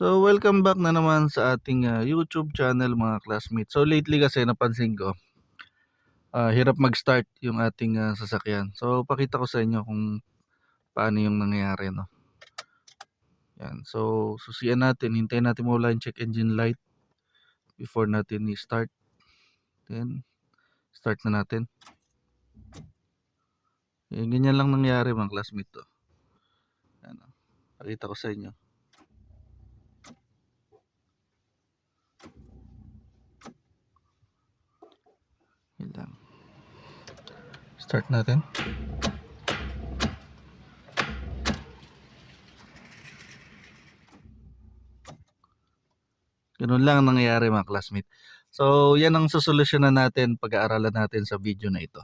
So, welcome back na naman sa ating ah, YouTube channel mga classmates. So, lately kasi napansin ko, ah, hirap mag-start yung ating ah, sasakyan. So, pakita ko sa inyo kung paano yung nangyayari, no? Yan. So, susian natin. Hintayin natin mawala yung check engine light before natin i-start. Then, start na natin. Yan, ganyan lang nangyari mga classmate to. Yan, oh. Pakita ko sa inyo. Yun lang. Start natin. Ganun lang ang nangyayari mga classmate. So, yan ang susolusyonan natin pag-aaralan natin sa video na ito.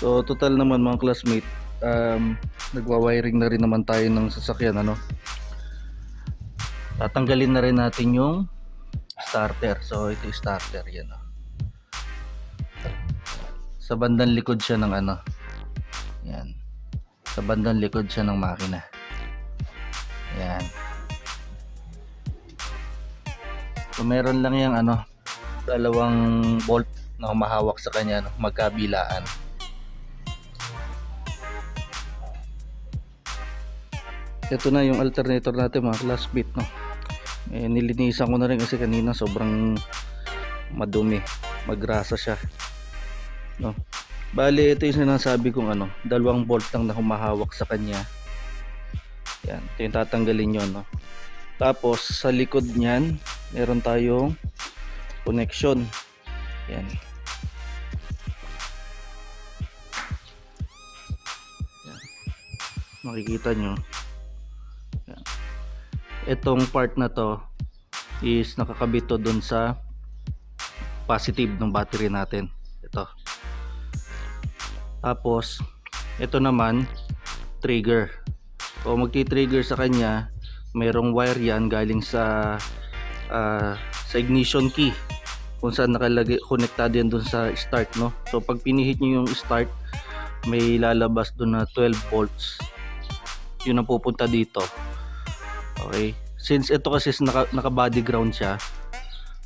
So, total naman mga classmate, um, nagwa-wiring na rin naman tayo ng sasakyan, ano? Tatanggalin na rin natin yung starter. So, ito yung starter, yan, oh. Sa bandang likod siya ng ano, yan. Sa bandang likod siya ng makina. Yan. So, meron lang yung ano, dalawang bolt na humahawak sa kanya, no, magkabilaan. Ito na yung alternator natin mga classmate no? Eh, nilinisan ko na rin kasi kanina sobrang madumi. Magrasa siya no? Bali ito yung sinasabi kong ano dalawang bolt lang na humahawak sa kanya. Yan ito yung tatanggalin nyo no? Tapos sa likod nyan meron tayong connection. Yan. Makikita nyo itong part na to is nakakabit to dun sa positive ng battery natin. Ito. Tapos ito naman trigger. O magti-trigger sa kanya merong wire yan galing sa ah, sa ignition key kung saan nakalagay konektado yan dun sa start no? So pag pinihit nyo yung start may lalabas dun na 12 volts. Yun ang pupunta dito Okay. Since ito kasi naka, naka body ground siya,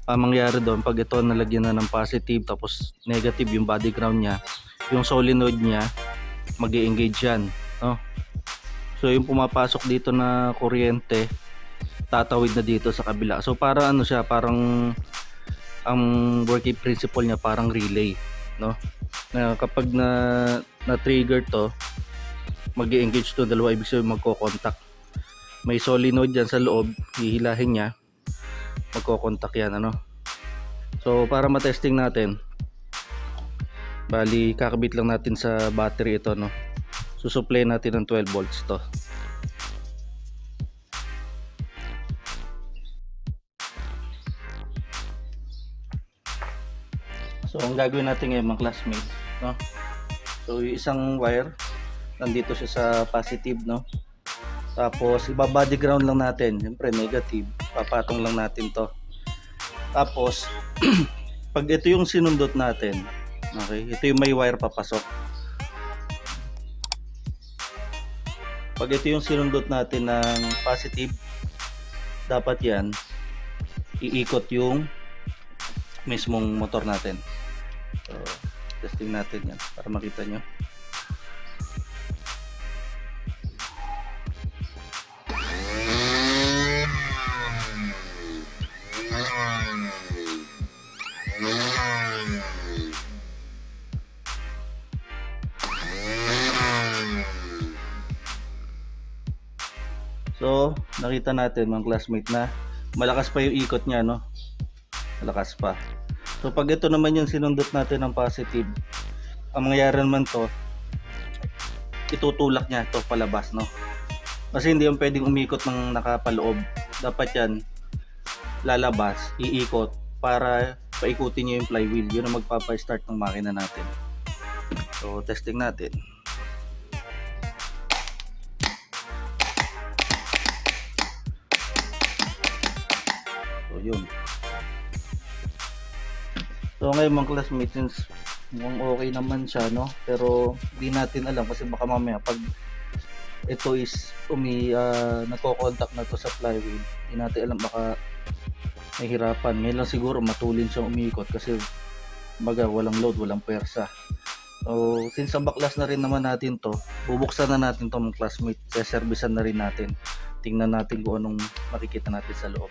ang mangyayari doon pag ito nalagyan na ng positive tapos negative yung body ground niya, yung solenoid niya mag engage yan. No? So yung pumapasok dito na kuryente, tatawid na dito sa kabila. So para ano siya, parang ang working principle niya parang relay. No? Na kapag na, na trigger to, mag engage to dalawa ibig sabihin magko-contact may solenoid dyan sa loob hihilahin niya magkocontact yan ano? So para matesting natin bali kakabit lang natin sa battery ito no? Susupply natin ng 12 volts to. So ang gagawin natin ngayon mga classmates no? So yung isang wire nandito siya sa positive no tapos, ibabody ground lang natin. Siyempre, negative. Papatong lang natin to. Tapos, pag ito yung sinundot natin, okay, ito yung may wire papasok. Pag ito yung sinundot natin ng positive, dapat yan, iikot yung mismong motor natin. So, testing natin yan para makita nyo. Nakita natin mga classmate na malakas pa yung ikot niya, no? Malakas pa. So, pag ito naman yung sinundot natin ng positive, ang mangyayari naman to, itutulak niya to palabas, no? Kasi hindi yung pwedeng umikot ng nakapaloob. Dapat yan, lalabas, iikot, para paikutin niya yung flywheel. Yun ang magpapa-start ng makina natin. So, testing natin. Yun. So ngayon mga classmates, since mukhang okay naman siya, no? Pero di natin alam kasi baka mamaya pag ito is umi uh, nagko-contact na to sa flywheel, di natin alam baka nahihirapan. Ngayon lang siguro matulin siyang umikot kasi baga walang load, walang pwersa. So, since sa baklas na rin naman natin to, bubuksan na natin to mga classmate. Seservisan na rin natin. Tingnan natin kung anong makikita natin sa loob.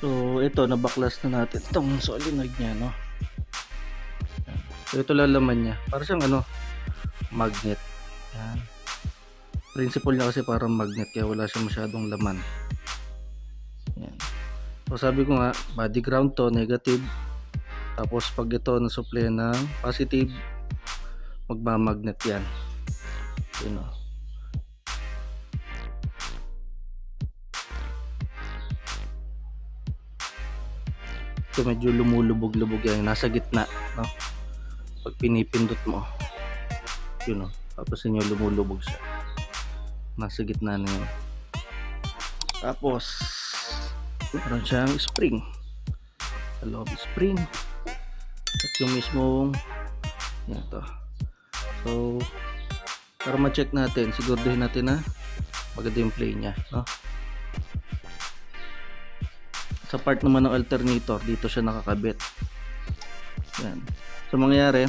So, ito, nabaklas na natin itong solenoid niya, no? So, ito lalaman niya. Para siyang ano, magnet. Yan. Principle niya kasi parang magnet, kaya wala siya masyadong laman. Yan. So, sabi ko nga, body ground to, negative. Tapos, pag ito na-supply ng positive, magmamagnet yan. Yun, no? So medyo lumulubog-lubog yan. Nasa gitna, no? Pag pinipindot mo, yun no? Tapos yung lumulubog siya. Nasa gitna na yun. Tapos, meron siyang spring. Sa loob spring. At yung mismong, yan to. So, para ma-check natin, siguraduhin natin na maganda yung play niya, no? Sa part naman ng alternator dito siya nakakabit. Yan. So mangyayari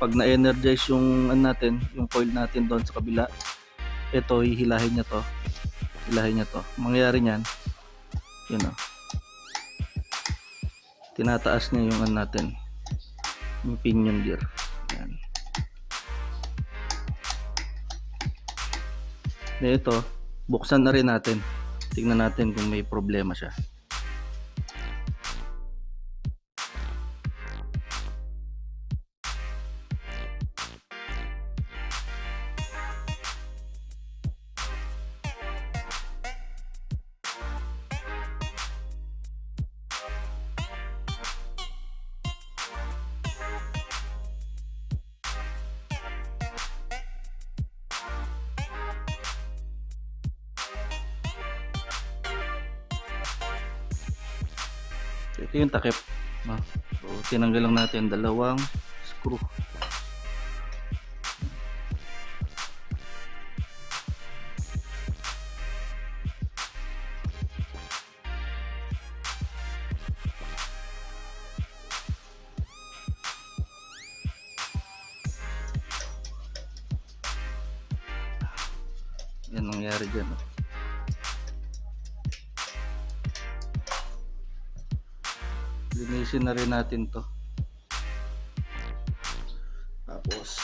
pag na-energize yung ano natin yung coil natin doon sa kabila ito hihilahin niya to. Hilahin niya to. Mangyayari niyan yun o. Tinataas niya yung ano natin yung pinion gear. Yan. Na ito buksan na rin natin. Tingnan natin kung may problema siya yung takip. So, tinanggal lang natin dalawang screw. Linisin na rin natin to. Tapos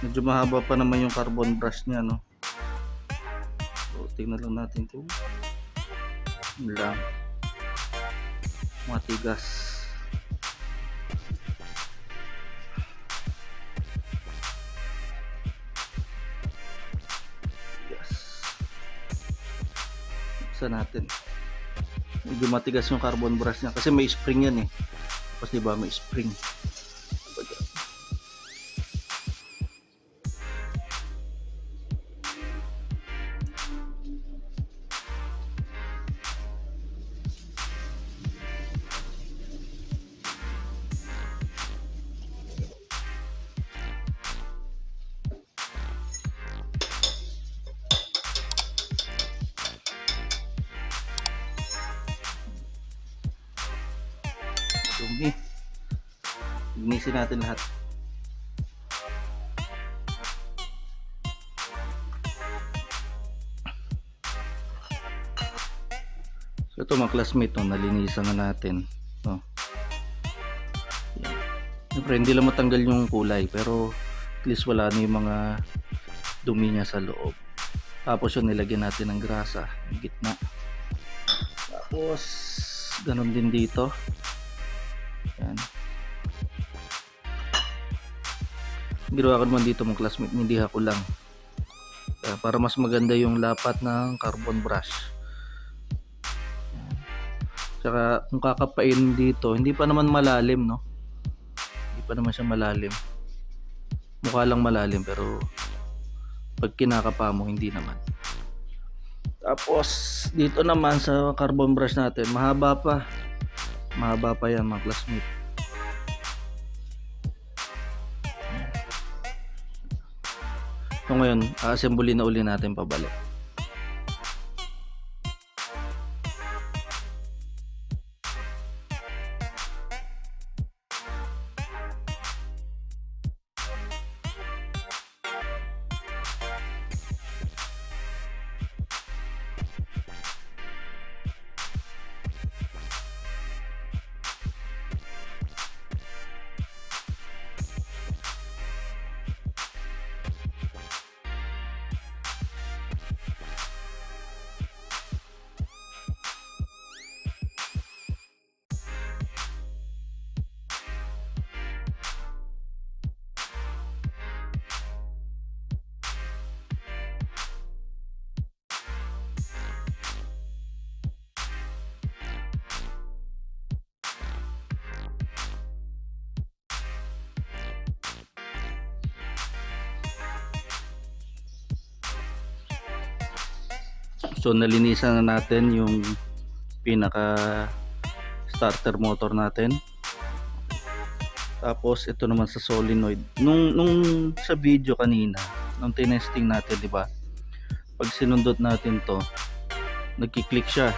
medyo mahaba pa naman yung carbon brush niya no? So tingnan lang natin ito lang matigas yes buksan natin. Medyo matigas yung carbon brush niya kasi may spring yan eh tapos diba may spring natin lahat. So ito mga classmate, no, nalinisan na natin. No. Siyempre, hindi lang matanggal yung kulay, pero at least wala na yung mga dumi niya sa loob. Tapos yun, nilagyan natin ng grasa, yung gitna. Tapos, ganun din dito. Ginawa ko naman dito mga classmate, hindi ako lang. Kaya para mas maganda yung lapat ng carbon brush. Yan. Tsaka kung kakapain dito, hindi pa naman malalim, no? Hindi pa naman siya malalim. Mukha lang malalim pero pag kinakapa mo, hindi naman. Tapos, dito naman sa carbon brush natin, mahaba pa. Mahaba pa yan mga classmate. So ngayon, a-assemble na uli natin pabalik. So nalinisan na natin yung pinaka starter motor natin. Tapos ito naman sa solenoid. Nung nung sa video kanina, nung tinesting natin, 'di ba? Pag sinundot natin 'to, nagki-click siya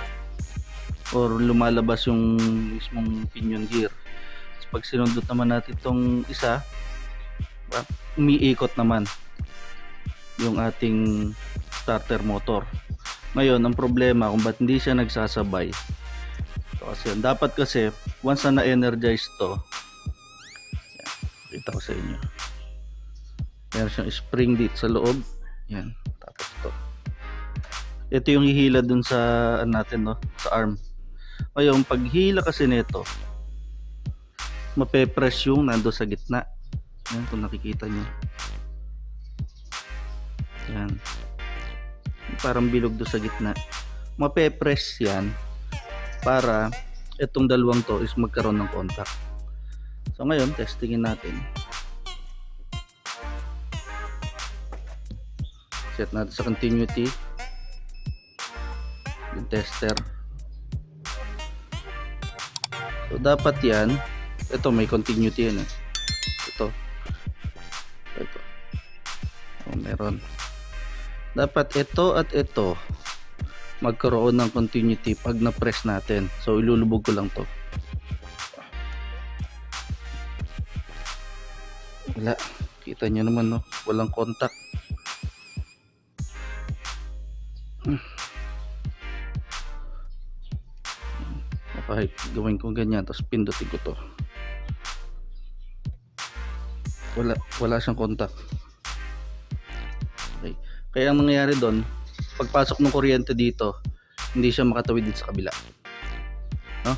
or lumalabas yung mismong pinion gear. Tapos pag sinundot naman natin tong isa, umiikot naman yung ating starter motor. Ngayon, ang problema kung ba't hindi siya nagsasabay. So, kasi dapat kasi once na na-energize to, yan, kita ko sa inyo. Meron siyang spring dito sa loob. Yan, tapos to. Ito yung hihila dun sa ano natin no, sa arm. Ngayon, pag hila kasi nito, mape-press yung nando sa gitna. Yan, kung nakikita nyo. Yan parang bilog do sa gitna. Mape-press yan para itong dalawang to is magkaroon ng contact. So ngayon testingin natin. Set natin sa continuity. Yung tester. So dapat yan. Ito may continuity yan eh. ito. Ito. Oh, meron dapat ito at ito magkaroon ng continuity pag na-press natin. So ilulubog ko lang to. Wala. Kita nyo naman no. Walang contact. Hmm. Kahit gawin ko ganyan tapos pindutin ko to. Wala, wala siyang contact. Kaya ang nangyayari doon, pagpasok ng kuryente dito, hindi siya makatawid dito sa kabila. No?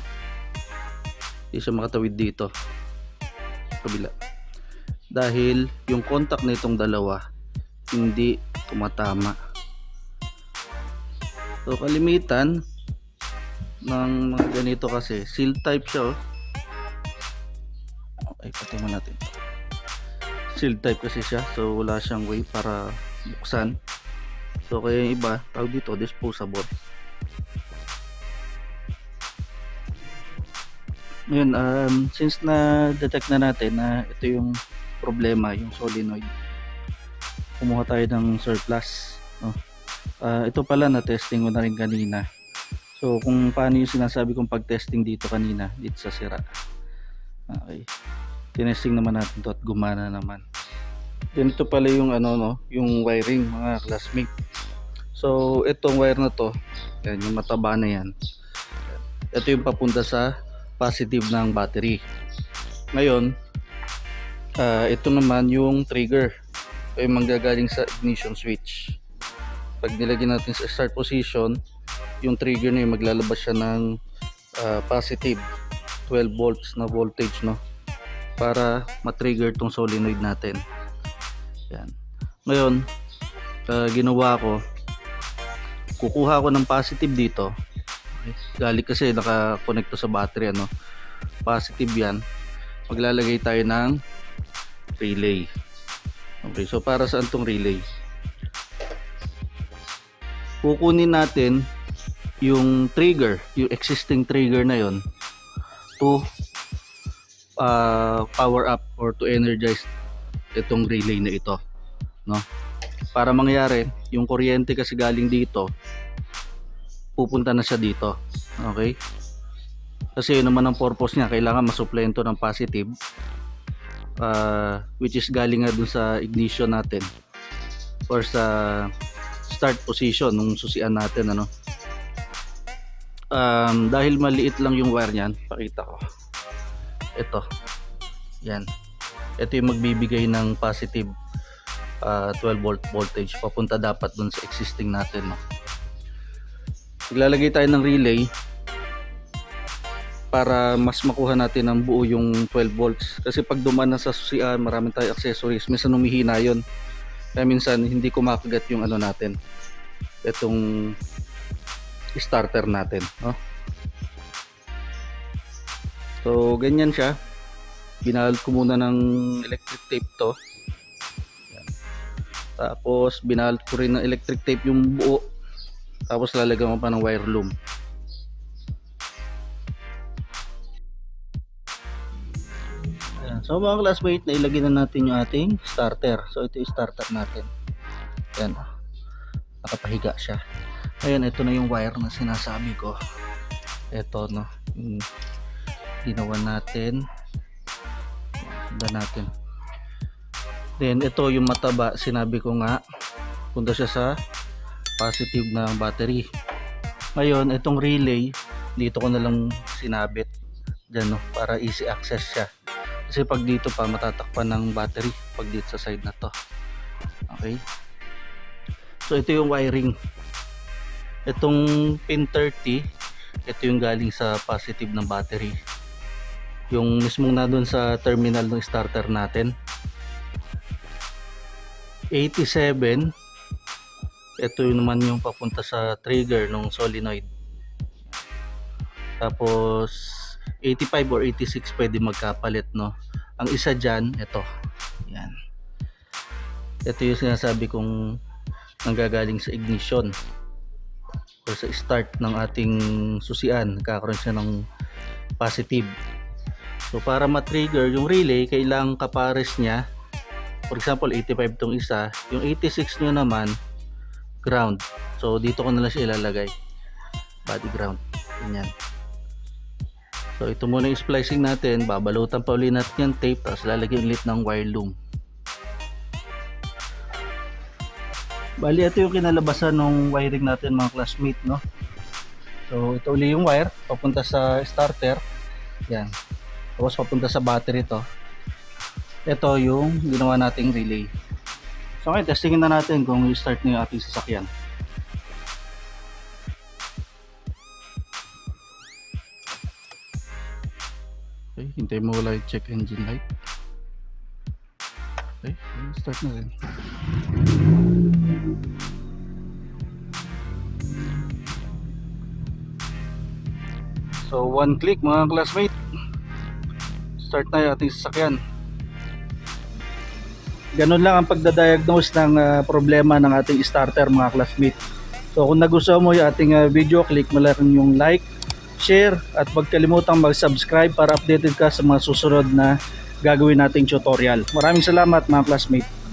Hindi siya makatawid dito. Kabila. Dahil yung contact na itong dalawa, hindi tumatama. So kalimitan ng mga ganito kasi, seal type siya oh. Okay, patay natin. Seal type kasi siya, so wala siyang way para buksan so kaya yung iba tawag dito disposable ngayon um, since na detect na natin na ito yung problema yung solenoid kumuha tayo ng surplus no? uh, ito pala na testing ko na rin kanina so kung paano yung sinasabi kong pag testing dito kanina dito sa sira Okay. Tinesting naman natin to at gumana naman. Ganito pala yung ano no, yung wiring mga classmate. So, itong wire na to, yan, yung mataba na yan. Ito yung papunta sa positive ng battery. Ngayon, ah, ito naman yung trigger. Ito yung manggagaling sa ignition switch. Pag nilagyan natin sa start position, yung trigger na yung maglalabas siya ng ah, positive 12 volts na voltage no para ma-trigger tong solenoid natin. Yan. Ngayon, ah, ginawa ko kukuha ko ng positive dito. Gali kasi naka-connect to sa battery ano. Positive 'yan. Maglalagay tayo ng relay. Okay, so para saan tong relay? Kukunin natin yung trigger, yung existing trigger na yon to uh, power up or to energize itong relay na ito no? Para mangyari yung kuryente kasi galing dito pupunta na siya dito okay? Kasi yun naman ang purpose niya kailangan masuplayan to ng positive uh, which is galing nga dun sa ignition natin or sa start position nung susian natin ano? Um, dahil maliit lang yung wire niyan pakita ko. Ito. Yan ito yung magbibigay ng positive ah, 12 volt voltage papunta dapat dun sa existing natin no? Maglalagay tayo ng relay para mas makuha natin ang buo yung 12 volts. Kasi pag duman na sa susian maraming tayo accessories. Minsan humihina yon kaya minsan hindi kumakagat yung ano natin. Itong starter natin no? so ganyan siya binalot ko muna ng electric tape to Yan. tapos binalot ko rin ng electric tape yung buo tapos lalagyan ko pa ng wire loom Ayan. so mga classmate nailagay na natin yung ating starter so ito yung starter natin yan nakapahiga siya Ayan, ito na yung wire na sinasabi ko. Ito, no. Yung ginawa natin. Handa natin. Then, ito yung mataba. Sinabi ko nga, punta siya sa positive ng battery. Ngayon, itong relay, dito ko na lang sinabit. Diyan, no, para easy access siya. Kasi pag dito pa, matatakpan ng battery. Pag dito sa side na to. Okay? So, ito yung wiring itong pin 30 ito yung galing sa positive ng battery yung mismong na doon sa terminal ng starter natin. 87 ito yung naman yung papunta sa trigger ng solenoid. Tapos 85 or 86 pwede magkapalit no? Ang isa dyan ito. Yan. Ito yung sinasabi kong nanggagaling sa ignition. Or sa start ng ating susian. Kakaroon siya ng positive so para ma-trigger yung relay kailangan kapares niya for example 85 tong isa. Yung 86 nyo naman ground. So dito ko na lang siya ilalagay. Body ground. Ganyan. So ito muna yung splicing natin. Babalutan pa ulit natin yung tape tapos lalagyan ulit ng wire loom. Bali, ito yung kinalabasan ng wiring natin mga classmate, no? So, ito uli yung wire, papunta sa starter. Yan. Tapos papunta sa battery to. Ito yung ginawa nating relay. So, ngayon, testingin na natin kung i-start na yung ating sasakyan. Okay, hintay mo wala yung check engine light. Okay, start na rin. So one click mga classmate Start yung ating sasakyan. Ganun lang ang pagdadiagnose ng ah, problema ng ating starter mga classmate. So kung nagustuhan mo yung ating ah, video Click mo lang yung like, share At huwag kalimutang mag-subscribe para updated ka sa mga susunod na gagawin nating tutorial. Maraming salamat mga classmate